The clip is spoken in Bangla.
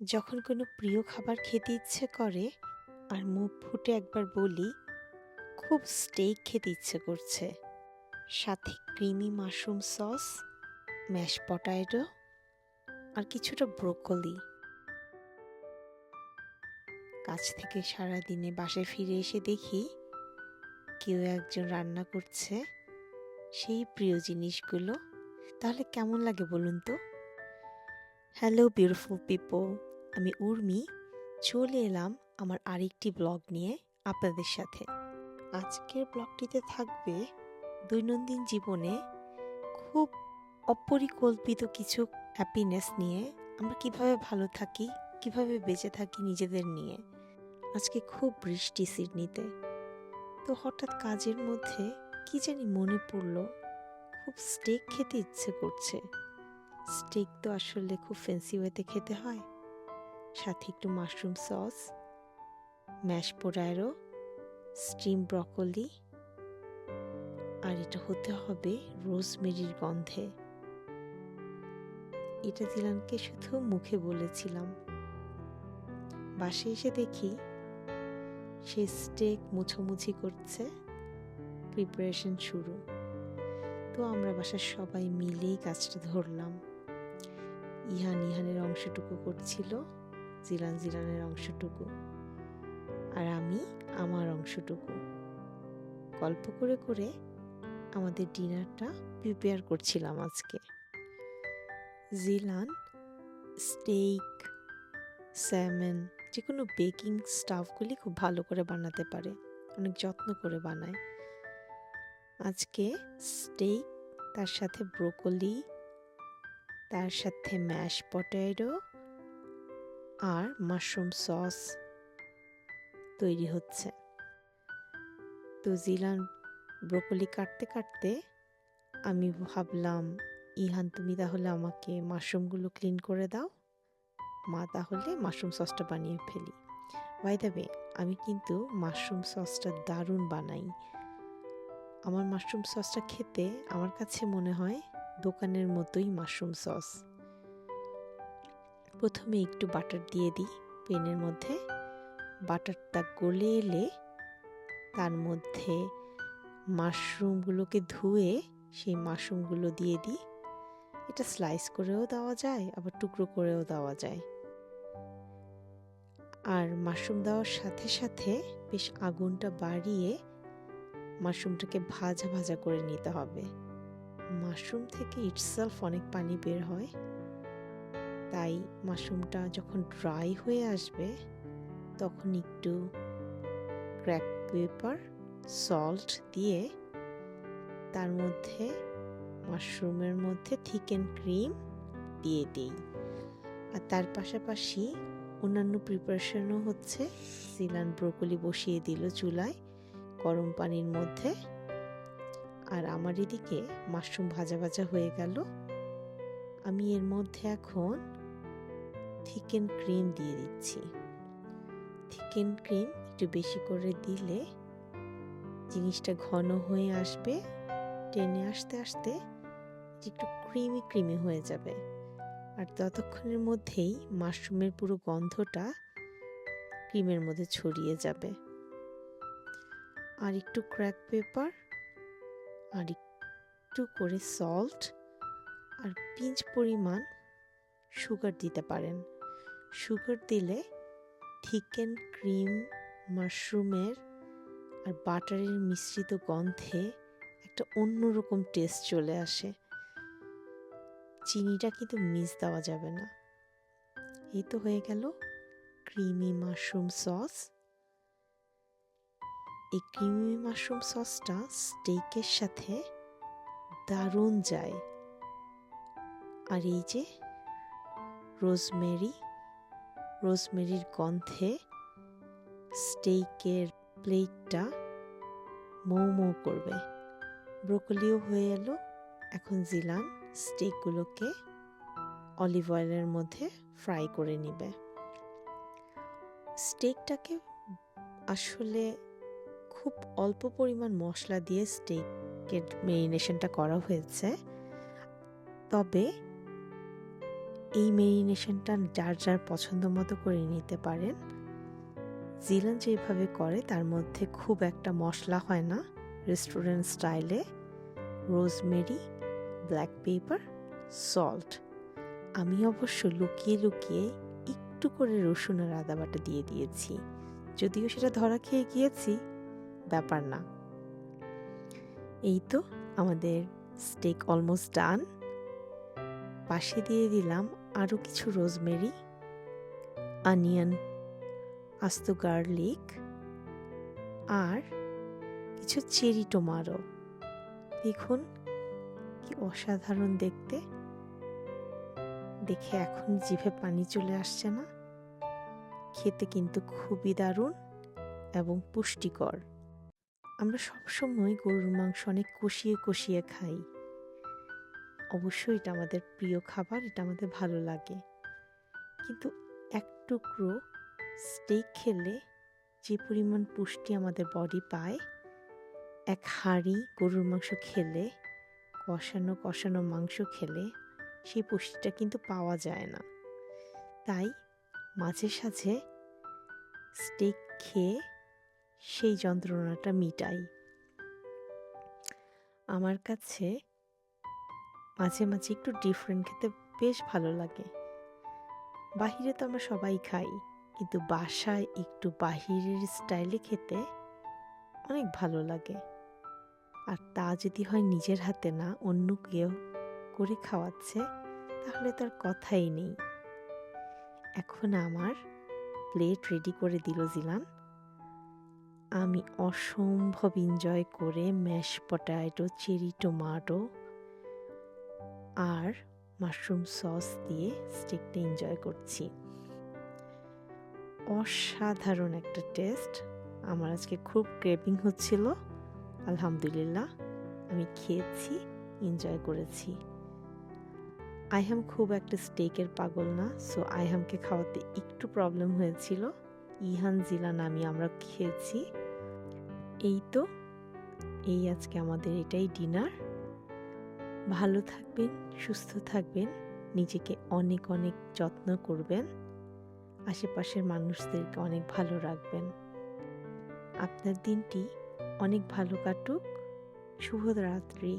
যখন কোনো প্রিয় খাবার খেতে ইচ্ছে করে আর মুখ ফুটে একবার বলি, খুব স্টেক খেতে ইচ্ছে করছে। সাথে creamy mushroom sauce mash potato আর কিছুটা ব্রোকলি কাছ থেকে সারা দিনে বাসায় ফিরে এসে দেখি, কেউ একজন রান্না করছে। সেই প্রিয় জিনিসগুলো, তাহলে কেমন লাগে বলুন তো? হ্যালো বিউটিফুল পিপল আমি উর্মি, চলে এলাম আমার আরেকটি ব্লগ নিয়ে আপনাদের সাথে। আজকের ব্লগটিতে থাকবে দৈনন্দিন জীবনে খুব অপরিকল্পিত কিছু হ্যাপিনেস নিয়ে আমরা কীভাবে ভালো থাকি, কীভাবে বেঁচে থাকি নিজেদের নিয়ে। আজকে খুব বৃষ্টি সিডনিতে। তো হঠাৎ কাজের মধ্যে কি জানি মনে পড়ল, খুব স্টেক খেতে ইচ্ছে করছে। স্টেক তো আসলে খুব ফ্যান্সি ওয়েতে খেতে হয়। সাথে একটু mushroom sauce, mash potato steam broccoli, আর এটা হতে হবে রোজমেরির গন্ধে। এটা দিলানকে শুধু মুখে বলেছিলাম। বাসে এসে দেখি সে স্টেক মুছোমুছি করছে। প্রিপারেশন শুরু। তো আমরা বাসার সবাই মিলেই কাজটা ধরলাম। ইহান ইহানের অংশটুকু করছিল। জিলান জিলানের অংশটুকু। আর আমি আমার অংশটুকু। গল্প করে করে আমাদের ডিনারটা প্রিপেয়ার করছিলাম আজকে। জিলান, স্টেক, স্যামন যে কোনো বেকিং স্টাফগুলি খুব ভালো করে বানাতে পারে। অনেক যত্ন করে বানায়। আজকে স্টেক, তার সাথে ব্রোকলি, তার সাথে ম্যাশ পটেটো আর মাশরুম সস তৈরি হচ্ছে। তো জিলান ব্রোকলি কাটতে কাটতে আমি ভাবলাম, ইহান, তুমি তাহলে আমাকে মাশরুমগুলো ক্লিন করে দাও। মা তাহলে মাশরুম সসটা বানিয়ে ফেলি। বাই দেবে আমি কিন্তু মাশরুম সসটা দারুণ বানাই। আমার মাশরুম সসটা খেতে আমার কাছে মনে হয় দোকানের মতোই মাশরুম সস। প্রথমে একটু বাটার দিয়ে দিই পেনের মধ্যে। বাটারটা গলে এলে তার মধ্যে মাশরুমগুলোকে ধুয়ে সেই মাশরুমগুলো দিয়ে দিই। এটা স্লাইস করেও দেওয়া যায়, আবার টুকরো করেও দেওয়া যায়। আর মাশরুম দেওয়ার সাথে সাথে বেশ আগুনটা বাড়িয়ে মাশরুমটাকে ভাজা ভাজা করে নিতে হবে। মাশরুম থেকে ইটসেলফ অনেক পানি বের হয়। তাই মাশরুমটা যখন ড্রাই হয়ে আসবে, তখন একটু ক্র্যাক পেপার সল্ট দিয়ে তার মধ্যে মাশরুমের মধ্যে থিকেন ক্রিম দিয়ে দিই। আর তার পাশাপাশি অন্যান্য প্রিপারেশনও হচ্ছে। সিলান ব্রোকলি বসিয়ে দিল চুলায় গরম পানির মধ্যে। আর আমার এদিকে মাশরুম ভাজা ভাজা হয়ে গেল। আমি এর মধ্যে এখন থিকেন ক্রিম দিয়ে দিচ্ছি। থিকেন ক্রিম একটু বেশি করে দিলে জিনিসটা ঘন হয়ে আসবে। টেনে আসতে আসতে একটু ক্রিমি ক্রিমি হয়ে যাবে। আর ততক্ষণের মধ্যেই মাশরুমের পুরো গন্ধটা ক্রিমের মধ্যে ছড়িয়ে যাবে। আর একটু ক্র্যাক পেপার আর একটু করে সল্ট আর পিঞ্চ পরিমাণ সুগার দিতে পারেন। সুগার দিলে থিকেন ক্রিম, মাশরুমের আর বাটারের মিশ্রিত গন্ধে একটা অন্যরকম টেস্ট চলে আসে। চিনিটা কিন্তু মিস দেওয়া যাবে না। এই তো হয়ে গেল ক্রিমি মাশরুম সস। এই ক্রিমি মাশরুম সসটা স্টেকের সাথে দারুণ যায়। আর এই যে রোজমেরি রোজমেরির গন্ধে স্টেকের প্লেটটা মৌ মৌ করবে। ব্রোকলিও হয়ে এলো। এখন জিলান স্টেকগুলোকে অলিভ অয়েলের মধ্যে ফ্রাই করে নিবে। স্টেকটাকে আসলে খুব অল্প পরিমাণ মশলা দিয়ে স্টেকের মেরিনেশনটা করা হয়েছে। তবে এই মেরিনেশনটা যার যার পছন্দ মতো করে নিতে পারেন। জিলান যেভাবে করে, তার মধ্যে খুব একটা মশলা হয় না। রেস্টুরেন্ট স্টাইলে রোজমেরি ব্ল্যাক পেপার সল্ট আমি অবশ্য লুকিয়ে লুকিয়ে একটু করে রসুন আর আদা বাটা দিয়ে দিয়েছি। যদিও সেটা ধরা খেয়ে গিয়েছি, ব্যাপার না। এই তো আমাদের স্টেক অলমোস্ট ডান পাশে দিয়ে দিলাম আরও কিছু রোজমেরি, অনিয়ন, আস্ত গার্লিক আর কিছু চেরি টোমারো দেখুন, কি অসাধারণ দেখতে। দেখে এখন জিভে পানি চলে আসছে না। খেতে কিন্তু খুবই দারুণ এবং পুষ্টিকর। আমরা সবসময় গরুর মাংস অনেক কষিয়ে কষিয়ে খাই। অবশ্যই এটা আমাদের প্রিয় খাবার, এটা আমাদের ভালো লাগে। কিন্তু এক টুকরো স্টেক খেলে যে পরিমাণ পুষ্টি আমাদের বডি পায়, এক হাঁড়ি গরুর মাংস খেলে, কষানো কষানো মাংস খেলে, সেই পুষ্টিটা কিন্তু পাওয়া যায় না। তাই মাঝে সাঝে স্টেক খেয়ে সেই যন্ত্রণাটা মিটাই। আমার কাছে মাঝে মাঝে একটু ডিফারেন্ট খেতে বেশ ভালো লাগে। বাহিরে তো আমরা সবাই খাই, কিন্তু বাসায় একটু বাহিরের স্টাইলে খেতে অনেক ভালো লাগে। আর তা যদি হয় নিজের হাতে না, অন্য কেউ করে খাওয়াচ্ছে, তাহলে তার কথাই নেই। এখন আমার প্লেট রেডি করে দিল জিলান। আমি অসম্ভব এনজয় করে ম্যাশ পটাটো চেরি টমাটো আর মাশরুম সস দিয়ে স্টিকটা এনজয় করছি। অসাধারণ একটা টেস্ট আমার আজকে খুব ক্রেভিং হচ্ছিল। আলহামদুলিল্লাহ, আমি খেয়েছি এনজয় করেছি। আইহাম খুব একটা স্টেকের পাগল না সো আইহামকে খাওয়াতে একটু প্রবলেম হয়েছিল। ইহান জিলা নামি আমরা খেয়েছি। এই তো, এই আজকে আমাদের এটাই ডিনার ভালো থাকবেন, সুস্থ থাকবেন, নিজেকে অনেক অনেক যত্ন করবেন, আশেপাশের মানুষদেরকে অনেক ভালো রাখবেন। আপনার দিনটি অনেক ভালো কাটুক, শুভরাত্রি।